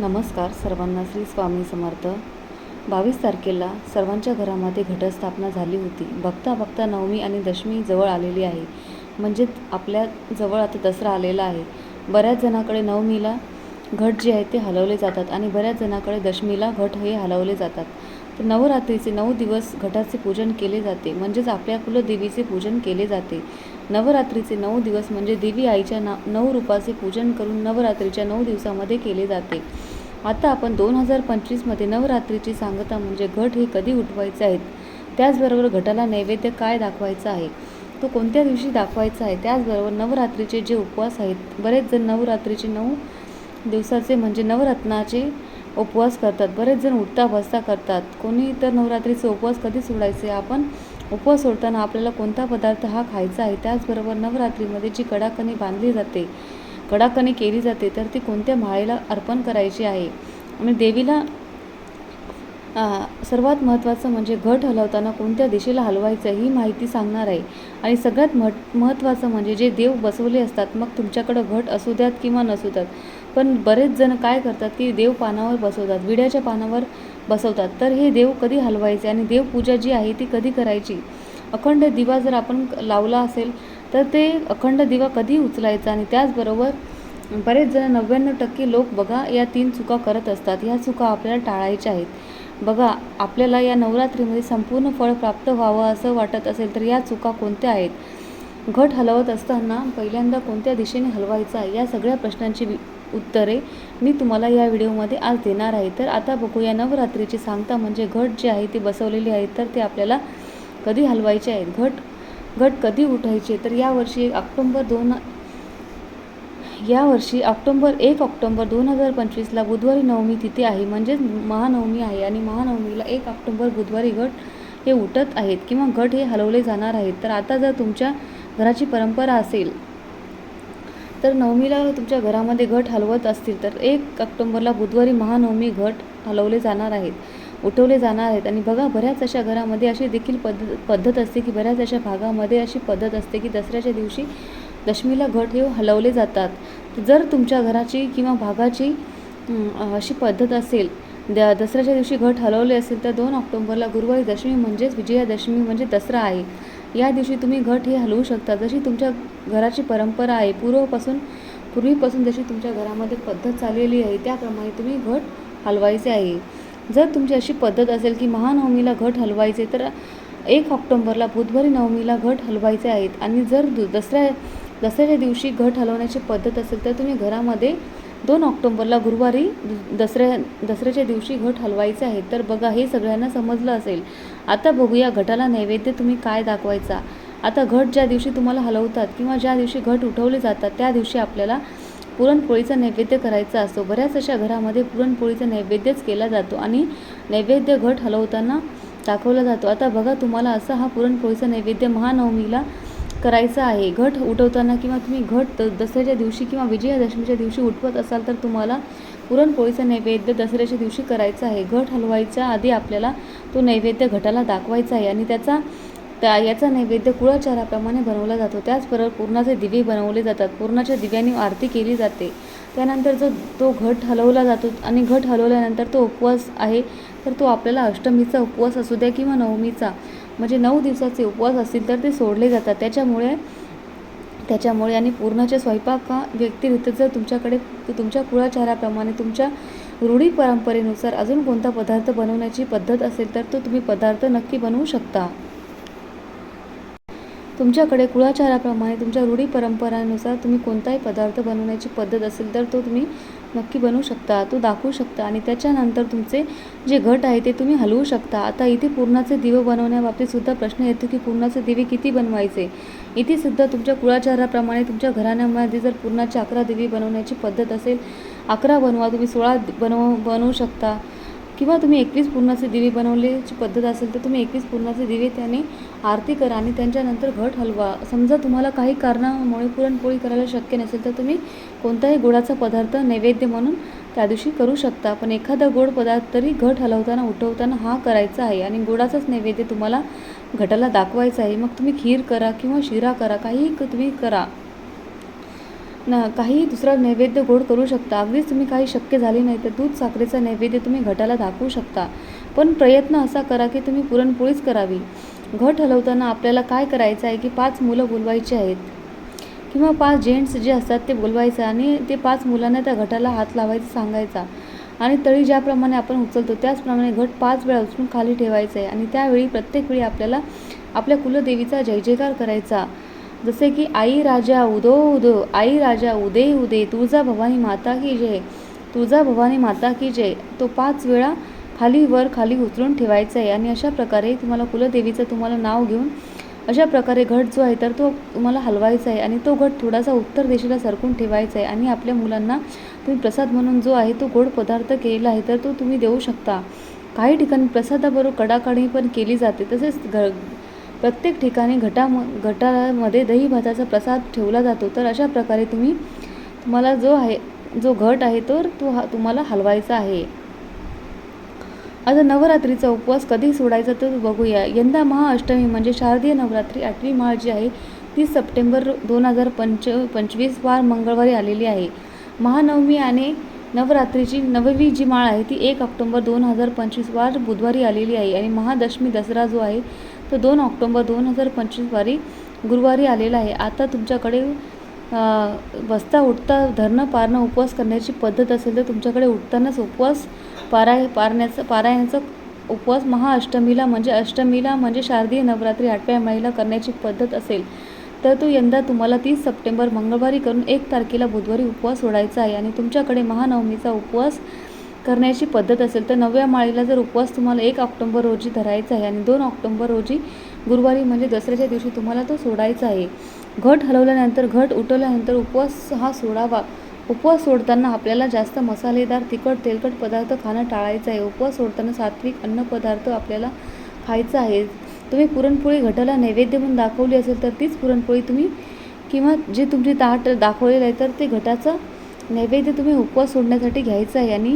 नमस्कार सर्वांना श्री स्वामी समर्थ. बावीस तारखेला सर्वांच्या घरामध्ये घटस्थापना झाली होती. बघता बघता नवमी आणि दशमी जवळ आलेली आहे. म्हणजे आपल्या जवळ आता दसरा आलेला आहे. बऱ्याच जणाकडे नवमीला घट जे आहे ते हलवले जातात आणि बऱ्याच जणाकडे दशमीला घट हे हलवले जातात. तर नवरात्रीचे नऊ दिवस घटाचे पूजन केले जाते. म्हणजेच आपल्या कुलदेवीचे पूजन केले जाते. नवरात्रीचे नऊ दिवस म्हणजे देवी आईच्या ना नऊ रूपाचे पूजन करून नवरात्रीच्या नऊ दिवसामध्ये केले जाते. आता आपण दोन हजार पंचवीसमध्ये नवरात्रीची सांगता म्हणजे घट हे कधी उठवायचे आहेत? त्याचबरोबर घटाला नैवेद्य काय दाखवायचा आहे? तो कोणत्या दिवशी दाखवायचा आहे? त्याचबरोबर नवरात्रीचे जे उपवास आहेत बरेच जण नवरात्रीचे नऊ दिवसाचे म्हणजे नवरत्नाचे उपवास करतात. बरेच जण उठता बसता करतात. कोणी तर नवरात्रीचे उपवास कधी सोडायचे? आपण उपवास सोडताना आपल्याला कोणता पदार्थ हा खायचा आहे त्याचबरोबर नवरात्रीमध्ये जी कडाकणी बांधली जाते कडाकणी केली जाते तर ती कोणत्या माळेला अर्पण करायची आहे? आणि देवीला सर्वात महत्त्वाचं म्हणजे घट हलवताना कोणत्या दिशेला हलवायचं ही माहिती सांगणार आहे. आणि सगळ्यात मह महत्त्वाचं म्हणजे जे देव बसवले असतात मग तुमच्याकडं घट असू द्यात किंवा नसू द्यात पण बरेच जण काय करतात की देव पानावर बसवतात विड्याच्या पानावर बसवतात. तर हे देव कधी हलवायचे आणि देवपूजा जी आहे ती कधी करायची? अखंड दिवा जर आपण लावला असेल तर ते अखंड दिवा कधी उचलायचा? आणि त्याचबरोबर बरेच जण नव्याण्णव टक्के लोक बघा या तीन चुका करत असतात. ह्या चुका आपल्याला टाळायच्या आहेत. बघा आपल्याला या नवरात्रीमध्ये संपूर्ण फळ प्राप्त व्हावं असं वाटत असेल तर या चुका कोणत्या आहेत? घट हलवत असताना पहिल्यांदा कोणत्या दिशेने हलवायचा? या सगळ्या प्रश्नांची उत्तरे मी तुम्हाला या व्हिडिओमध्ये आज देणार आहे. तर आता बघूया नवरात्रीची सांगता म्हणजे घट जे आहे ते बसवलेली आहे तर ते आपल्याला कधी हलवायचे आहेत? घट घट कधी उठायचे? तर यावर्षी ऑक्टोंबर दोन यावर्षी ऑक्टोंबर एक ऑक्टोंबर दोन हजार पंचवीसला बुधवारी नवमी तिथे आहे. म्हणजेच महानवमी आहे आणि महानवमीला एक ऑक्टोंबर बुधवारी घट हे उठत आहेत किंवा घट हे हलवले जाणार आहेत. तर आता जर तुमच्या घराची परंपरा असेल तर नवमीला तुमच्या घरामध्ये घट हलवत असतील तर एक ऑक्टोंबरला बुधवारी महानवमी घट हलवले जाणार आहेत उठवले जाणार आहेत. आणि बघा बऱ्याच अशा घरामध्ये अशी देखील पद्धत पद्धत असते की बऱ्याच अशा भागामध्ये अशी पद्धत असते की दसऱ्याच्या दिवशी दशमीला घट हे हलवले जातात. जर तुमच्या घराची किंवा भागाची अशी पद्धत असेल द दसऱ्याच्या दिवशी घट हलवले असेल तर दोन ऑक्टोंबरला गुरुवारी दशमी म्हणजेच विजयादशमी म्हणजे दसरा आहे. या दिवशी तुम्ही घट हे हलवू शकता. जशी तुमच्या घराची परंपरा आहे पूर्वपासून पूर्वीपासून जशी तुमच्या घरामध्ये पद्धत चाललेली आहे त्याप्रमाणे तुम्ही घट हलवायचे आहे. जर तुमची अशी पद्धत असेल की महानवमीला घट हलवायचे तर एक ऑक्टोंबरला बुधवारी नवमीला घट हलवायचे आहेत. आणि जर दु दसऱ्या दसऱ्याच्या दिवशी घट हलवण्याची पद्धत असेल तर तुम्ही घरामध्ये दोन ऑक्टोंबरला गुरुवारी दु- दसऱ्या दसऱ्याच्या दिवशी घट हलवायचे आहेत तर बघा हे सगळ्यांना समजलं असेल. आता बघूया घटाला नैवेद्य तुम्ही काय दाखवायचा. आता घट ज्या दिवशी तुम्हाला हलवतात किंवा ज्या दिवशी घट उठवले जातात त्या दिवशी आपल्याला पुरणपोळीचा नैवेद्य करायचा असतो. बऱ्याच अशा घरामध्ये पुरणपोळीचा नैवेद्यच केला जातो आणि नैवेद्य घट हलवताना दाखवला जातो. आता बघा तुम्हाला असा हा पुरणपोळीचा नैवेद्य महानवमीला करायचा आहे. घट उठवताना किंवा तुम्ही घट द- दसऱ्याच्या दिवशी किंवा विजयादशमीच्या दिवशी उठवत असाल तर तुम्हाला पुरणपोळीचा नैवेद्य दसऱ्याच्या दिवशी करायचा आहे. घट हलवायच्या आधी आपल्याला तो नैवेद्य घटाला दाखवायचा आहे आणि त्याचा त्या याचा नैवेद्य कुळाचाराप्रमाणे बनवला जातो. त्याचबरोबर पूर्णाचे दिवे बनवले जातात. पूर्णाच्या दिव्यांनी आरती केली जाते. त्यानंतर जो तो घट हलवला जातो आणि घट हलवल्यानंतर तो उपवास आहे तर तो आपल्याला अष्टमीचा उपवास असू द्या किंवा नवमीचा म्हणजे नऊ दिवसाचे उपवास असतील तर ते सोडले जातात. त्याच्यामुळे त्याच्यामुळे आणि पूर्णाच्या स्वयंपाक हा व्यक्तिरिक्त जर तुमच्याकडे तुमच्या कुळाचाराप्रमाणे तुमच्या रूढी परंपरेनुसार अजून कोणता पदार्थ बनवण्याची पद्धत असेल तर तो तुम्ही पदार्थ नक्की बनवू शकता. तुमच्याकडे कुळाचाराप्रमाणे तुमच्या रूढी परंपरानुसार तुम्ही कोणताही पदार्थ बनवण्याची पद्धत असेल तर तो तुम्ही नक्की बनवू शकता तो दाखवू शकता आणि त्याच्यानंतर तुमचे जे घट आहे ते तुम्ही हलवू शकता. आता इथे पूर्णाचे दिवे बनवण्याबाबतीतसुद्धा प्रश्न येतो की पूर्णाचे दिवे किती बनवायचे? इथे सुद्धा तुमच्या कुळाचाराप्रमाणे तुमच्या घराण्यामध्ये जर पूर्णाचे अकरा दिवे बनवण्याची पद्धत असेल अकरा बनवा तुम्ही सोळा बनव बनवू शकता. किंवा तुम्ही एकवीस पूर्णाचे दिवे बनवल्याची पद्धत असेल तर तुम्ही एकवीस पूर्णाचे दिवे त्याने आरती करा आणि त्यांच्यानंतर घट हलवा. समजा तुम्हाला काही कारणामुळे पुरणपोळी करायला शक्य नसेल तर तुम्ही कोणताही गोडाचा पदार्थ नैवेद्य म्हणून त्या दिवशी करू शकता. पण एखादा गोड पदार्थ तरी घट हलवताना उठवताना हा करायचा आहे आणि गोडाचाच नैवेद्य तुम्हाला घटाला दाखवायचा आहे. मग तुम्ही खीर करा किंवा शिरा करा काहीही तुम्ही करा. न काही दुसरा नैवेद्य गोड करू शकता. अगदीच तुम्ही काही शक्य झाले नाही तर दूध साखरेचा नैवेद्य तुम्ही घटाला दाखवू शकता. पण प्रयत्न असा करा की तुम्ही पुरणपोळीच करावी. घट हलवताना आपल्याला काय करायचं आहे की पाच मुलं बोलवायची आहेत. किंवा पाच जेंट्स जे असतात ते बोलवायचं आणि ते पाच मुलांना त्या घटाला हात लावायचा सांगायचा. आणि तळी ज्याप्रमाणे आपण उचलतो त्याचप्रमाणे घट पाच वेळा उचलून खाली ठेवायचं आहे. आणि त्यावेळी प्रत्येक वेळी आपल्याला आपल्या कुलदेवीचा जय जयकार करायचा. जसे की आई राजा उदो उदो आई राजा उदे उदे तुळजा भवानी माता की जय तुळजा भवानी माता की जय. तो पाच वेळा खाली वर खाली उचलून ठेवायचा आहे. आणि अशा प्रकारे तुम्हाला कुलदेवीचं तुम्हाला नाव घेऊन अशा प्रकारे घट जो आहे तर तो तुम्हाला हलवायचा आहे. आणि तो घट थोडासा उत्तर दिशेला सरकून ठेवायचा आहे. आणि आपल्या मुलांना तुम्ही प्रसाद म्हणून जो आहे तो गोड पदार्थ केलेला आहे तर तो तुम्ही देऊ शकता. काही ठिकाणी प्रसादाबरोबर कडाकडी पण केली जाते. तसेच घ प्रत्येक ठिकाणी घटाम घटामध्ये दही भाताचा प्रसाद ठेवला जातो. तर अशा प्रकारे तुम्ही तुम्हाला जो आहे जो घट आहे तो तो हा तुम्हाला हलवायचा आहे. आता नवरात्रीचा उपवास कधी सोडायचा तर बघूया. यंदा महाअष्टमी म्हणजे शारदीय नवरात्री आठवी माळ जी आहे तीस सप्टेंबर दोन हजार पंच पंचवीस वार मंगळवारी आलेली आहे. महानवमी आणि नवरात्रीची नववी जी माळ आहे ती एक ऑक्टोंबर दोन हजार पंचवीस वार बुधवारी आलेली आहे आणि महादशमी दसरा जो आहे तो दोन ऑक्टोंबर दोन हजार पंचवीसवारी गुरुवारी आलेला आहे. आता तुमच्याकडे बसता उठता धरणं पारणं उपवास करण्याची पद्धत असेल तर तुमच्याकडे उठतानाच उपवास पाराय पारण्याचं पारायणाचा उपवास महाअष्टमीला म्हणजे अष्टमीला म्हणजे शारदीय नवरात्री आठव्या महिला करण्याची पद्धत असेल तर तो यंदा तुम्हाला तीस सप्टेंबर मंगळवारी करून एक तारखेला बुधवारी उपवास सोडायचा आहे आणि तुमच्याकडे महानवमीचा उपवास करण्याची पद्धत असेल तर नवव्या माळीला जर उपवास तुम्हाला एक ऑक्टोंबर रोजी धरायचा आहे आणि दोन ऑक्टोंबर रोजी गुरुवारी म्हणजे दसऱ्याच्या दिवशी तुम्हाला तो सोडायचा आहे. घट हलवल्यानंतर घट उठवल्यानंतर उपवास हा सोडावा. उपवास सोडताना आपल्याला जास्त मसालेदार तिखट तेलकट पदार्थ खाणं टाळायचं आहे. उपवास सोडताना सात्विक अन्नपदार्थ आपल्याला खायचा आहे. तुम्ही पुरणपोळी घटाला नैवेद्य म्हणून दाखवली असेल तर तीच पुरणपोळी तुम्ही किंवा जे तुमची ताट दाखवलेलं आहे तर ते घटाचं नैवेद्य तुम्ही उपवास सोडण्यासाठी घ्यायचं आहे आणि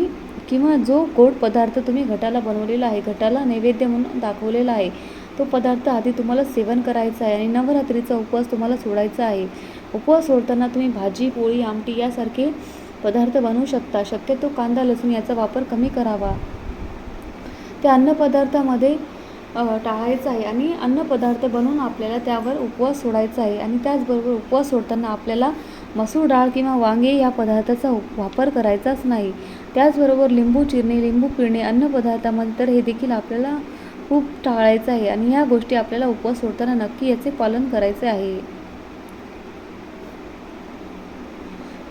किंवा जो गोड पदार्थ तुम्ही घटाला बनवलेला आहे घटाला नैवेद्य म्हणून दाखवलेला आहे तो पदार्थ आधी तुम्हाला सेवन करायचा आहे आणि नवरात्रीचा उपवास तुम्हाला सोडायचा आहे. उपवास सोडताना तुम्ही भाजी पोळी आमटी यासारखे पदार्थ बनवू शकता. शक्यतो कांदा लसूण याचा वापर कमी करावा. त्या अन्नपदार्थामध्ये टाळायचं आहे आणि अन्नपदार्थ बनवून आपल्याला त्यावर उपवास सोडायचा आहे आणि त्याचबरोबर उपवास सोडताना आपल्याला मसूर डाळ किंवा वांगे या पदार्थाचा वापर करायचाच नाही. त्याचबरोबर लिंबू चिरणे लिंबू पिळणे अन्नपदार्थामध्ये तर हे देखील आपल्याला खूप टाळायचं आहे आणि ह्या गोष्टी आपल्याला उपवास सोडताना नक्की याचे पालन करायचे आहे.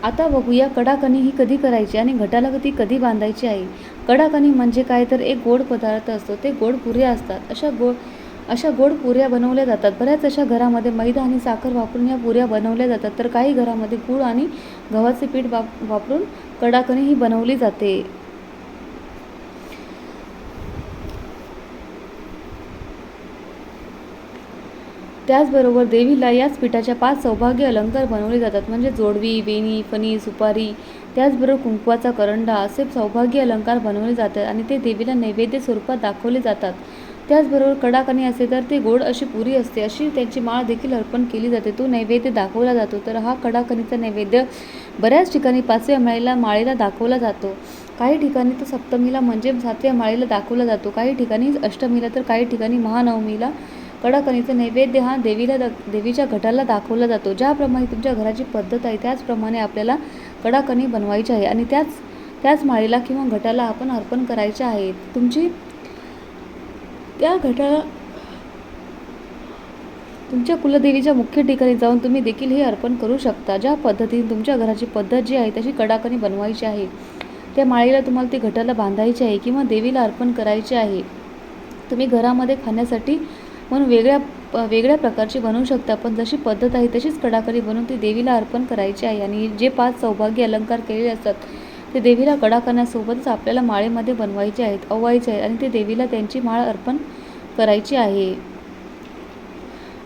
आता बघूया कडाकणी ही कधी करायची आणि घटाला ती कधी बांधायची आहे. कडाकणी म्हणजे काय? तर एक गोड पदार्थ असतो ते गोड पुऱ्या असतात. अशा गोड अशा गोड पुऱ्या बनवल्या जातात. बऱ्याच अशा घरामध्ये मैदा आणि साखर वापरून या पुऱ्या बनवल्या जातात. तर काही घरामध्ये गूळ आणि गव्हाचे पीठ वाप वापरून कडाकणी ही बनवली जाते. त्याचबरोबर देवीला याच पिठाच्या पाच सौभाग्य अलंकार बनवले जातात. म्हणजे जोडवी वेणी फणी सुपारी त्याचबरोबर कुंकवाचा करंडा असे सौभाग्य अलंकार बनवले जातात आणि ते देवीला नैवेद्य स्वरूपात दाखवले जातात. त्याचबरोबर कडाकणी असेल तर ती गोड अशी पुरी असते अशी त्यांची माळ देखील अर्पण केली जाते. तो नैवेद्य दाखवला जातो. तर हा कडाकणीचा नैवेद्य बऱ्याच ठिकाणी पाचव्या माळेला माळेला दाखवला जातो. काही ठिकाणी तो सप्तमीला म्हणजे सातव्या माळेला दाखवला जातो. काही ठिकाणी अष्टमीला तर काही ठिकाणी महानवमीला कडाकणीचा नैवेद्य हा देवीला दा देवीच्या घटाला दाखवला जातो. ज्याप्रमाणे तुमच्या घराची पद्धत आहे त्याचप्रमाणे आपल्याला कडाकणी बनवायची आहे. आणि त्याच त्याच माळेला किंवा घटाला आपण अर्पण करायचे आहे. तुमची त्या घटाला तुमच्या कुलदेवीच्या मुख्य ठिकाणी जाऊन तुम्ही देखील हे अर्पण करू शकता. ज्या पद्धतीने तुमच्या घराची पद्धत जी आहे तशी कडाकणी बनवायची आहे. त्या माळीला तुम्हाला ती घटाला बांधायची आहे किंवा देवीला अर्पण करायचे आहे. तुम्ही घरामध्ये खाण्यासाठी म्हणून वेगळ्या वेगळ्या प्रकारची बनवू शकता पण जशी पद्धत आहे तशीच कडाकडी बनवून ती देवीला अर्पण करायची आहे. आणि जे पाच सौभाग्य अलंकार केलेले असतात ते देवीला कडाकण्यासोबतच आपल्याला माळेमध्ये बनवायचे आहेत ओवायचे आहेत आणि ते देवीला त्यांची माळ अर्पण करायची आहे.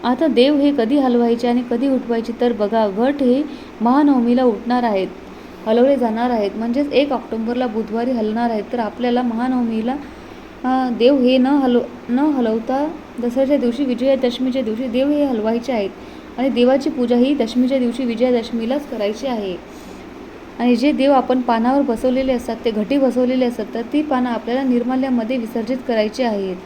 आता देव हे कधी हलवायचे आणि कधी उठवायचे तर बघा घट हे महानवमीला उठणार आहेत हलवले जाणार आहेत. म्हणजेच एक ऑक्टोंबरला बुधवारी हलणार आहेत. तर आपल्याला महानवमीला देव हे न हलव न हलवता दसऱ्याच्या दिवशी विजयादशमीच्या दिवशी देव हे हलवायचे आहेत. आणि देवाची पूजा ही दशमीच्या दिवशी विजयादशमीलाच करायची आहे. आणि जे देव आपण पानावर बसवलेले असतात ते घटी बसवलेले असतात तर ती पानं आपल्याला निर्माल्यामध्ये विसर्जित करायची आहेत.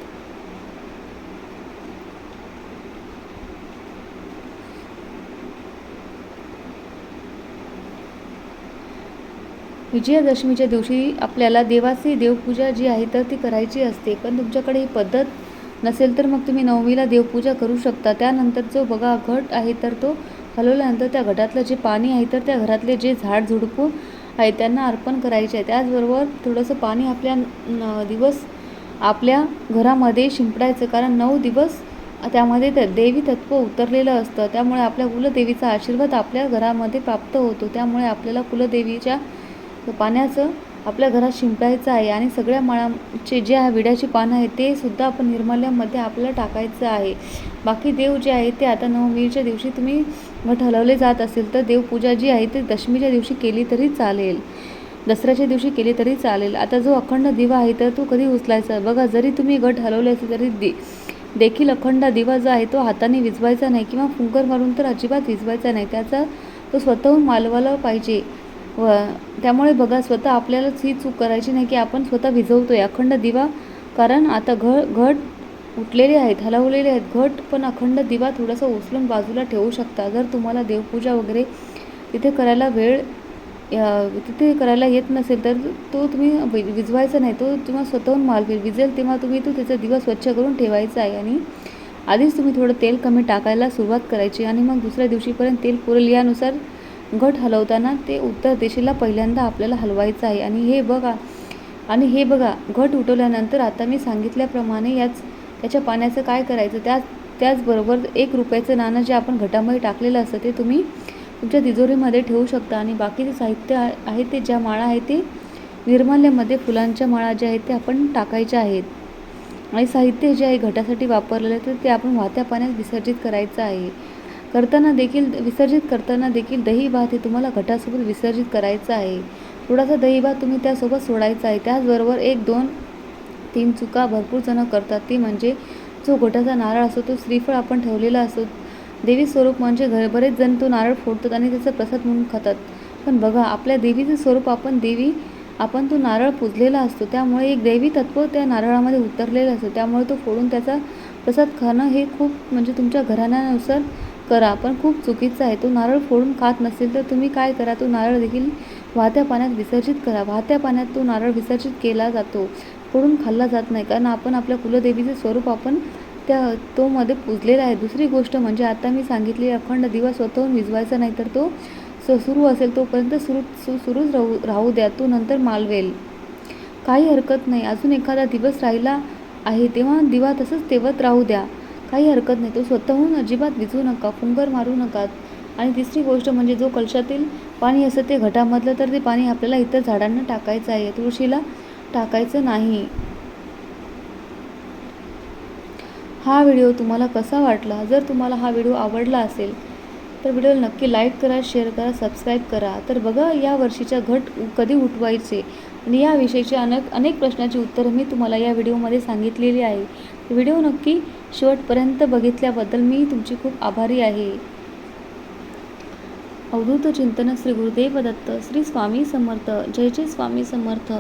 विजयादशमीच्या दिवशी आपल्याला देवाची देवपूजा जी आहे तर ती करायची असते. पण तुमच्याकडे ही पद्धत नसेल तर मग तुम्ही नवमीला देवपूजा करू शकता. त्यानंतर जो बघा घट आहे तर तो हलवल्यानंतर त्या घटातलं जे पाणी आहे तर त्या घरातले जे झाड झुडपं आहे त्यांना अर्पण करायचे आहे. त्याचबरोबर थोडंसं पाणी आपल्या न- दिवस आपल्या घरामध्ये शिंपडायचं. कारण नऊ दिवस त्यामध्ये त्या देवी तत्व उतरलेलं असतं. त्यामुळे आपल्या कुलदेवीचा आशीर्वाद आपल्या घरामध्ये प्राप्त होतो. त्यामुळे आपल्याला कुलदेवीच्या पाण्याचं आपल्या घरात शिंपडायचं आहे आणि सगळ्या माळाचे जे आहे विड्याची पानं आहे ते सुद्धा आपण निर्माल्यामध्ये आपल्याला टाकायचं आहे. बाकी देव जे आहे ते आता नवमीच्या दिवशी तुम्ही घट हलवले जात असेल तर देवपूजा जी आहे ती दशमीच्या दिवशी केली तरी चालेल. दसऱ्याच्या दिवशी केली तरी चालेल. आता जो अखंड दिवा आहे तर तो कधी उचलायचा? बघा जरी तुम्ही घट हलवले असेल तरी दे देखील अखंड दिवा जो आहे तो हाताने विजवायचा नाही किंवा फुंकर मारून तर अजिबात विजवायचा नाही. त्याचा तो स्वतःहून मालवायला पाहिजे. व त्यामुळे बघा स्वतः आपल्यालाच ही चूक करायची नाही की आपण स्वतः विझवतोय. अखंड दिवा कारण आता घ घट उठलेले आहेत हलवलेले आहेत. घट पण अखंड दिवा थोडासा उचलून बाजूला ठेवू शकता. जर तुम्हाला देवपूजा वगैरे तिथे करायला वेळ तिथे करायला येत नसेल तर तो तुम्ही विजवायचा नाही. तो तुम्हाला स्वतःहून माल विजेल तेव्हा तुम्ही तो त्याचा दिवा स्वच्छ करून ठेवायचा आहे. आणि आधीच तुम्ही थोडं तेल कमी टाकायला सुरुवात करायची आणि मग दुसऱ्या दिवशीपर्यंत तेल पुरेल. यानुसार घट हलवताना ते उत्तर दिशेला पहिल्यांदा आपल्याला हलवायचं आहे. आणि हे बघा आणि हे बघा घट उठवल्यानंतर आता मी सांगितल्याप्रमाणे याच त्याच्या पाण्याचं काय करायचं? त्याच त्याचबरोबर एक रुपयाचं नाणं जे आपण घटामध्ये टाकलेलं असतं ते तुम्ही तुमच्या तिजोरीमध्ये ठेवू शकता. आणि बाकीचे साहित्य आहे ते ज्या माळा आहेत ते निर्माल्यामध्ये फुलांच्या माळा ज्या आहेत ते आपण टाकायच्या आहेत. आणि साहित्य जे आहे घटासाठी वापरलेलं तर ते आपण वाहत्या पाण्यात विसर्जित करायचं आहे. करताना देखील विसर्जित करताना देखील दही भात हे तुम्हाला घटासोबत विसर्जित करायचं आहे. थोडासा दही भात तुम्ही त्यासोबत सोडायचा आहे. त्याचबरोबर एक दोन तीन चुका भरपूर जणं करतात. ती म्हणजे जो घटाचा नारळ असतो तो श्रीफळ आपण ठेवलेला असतो देवी स्वरूप म्हणजे घर बरेच जण तो नारळ फोडतात आणि त्याचा प्रसाद म्हणून खातात. पण बघा आपल्या देवीचं स्वरूप आपण देवी आपण तो नारळ पुजलेला असतो. त्यामुळे एक दैवी तत्व त्या नारळामध्ये उतरलेलं असतं. त्यामुळे तो फोडून त्याचा प्रसाद खाणं हे खूप म्हणजे तुमच्या घराण्यानुसार करा. पण खूप चुकीचं आहे. तो नारळ फोडून खात नसेल तर तुम्ही काय करा? तो नारळ देखील वाहत्या पाण्यात विसर्जित करा. वाहत्या पाण्यात तो नारळ विसर्जित केला जातो. फोडून खाल्ला जात नाही. कारण आपण आपल्या कुलदेवीचे स्वरूप आपण त्या तो मध्ये पुजलेला आहे. दुसरी गोष्ट म्हणजे आता मी सांगितली अखंड दिवा स्वतःहून विजवायचा नाही तर तो स सुरू असेल तोपर्यंत सुरू सु सुरूच राहू राहू द्या. तो नंतर मालवेल. काही हरकत नाही. अजून एखादा दिवस राहिला आहे तेव्हा दिवा तसंच तेवत राहू द्या. काही हरकत नाही. तो स्वतःहून अजिबात विझू नका फुंगर मारू नका. आणि तिसरी गोष्ट म्हणजे जो कलशातील पाणी असतं ते घटामधलं तर ते पाणी आपल्याला इतर झाडांना टाकायचं आहे. तुळशीला टाकायचं नाही. हा व्हिडिओ तुम्हाला कसा वाटला? जर तुम्हाला हा व्हिडिओ आवडला असेल तर व्हिडिओला नक्की लाईक करा शेअर करा सबस्क्राईब करा. तर बघा या वर्षीच्या घट कधी उठवायचे? आणि याविषयीचे अनेक अनेक प्रश्नाची उत्तरं मी तुम्हाला या व्हिडिओमध्ये सांगितलेली आहे. व्हिडिओ नक्की शेवटपर्यंत बघितल्याबद्दल मी तुमची खूप आभारी आहे. अवधूत चिंतन श्री गुरुदेव दत्त श्री स्वामी समर्थ जय जय स्वामी समर्थ.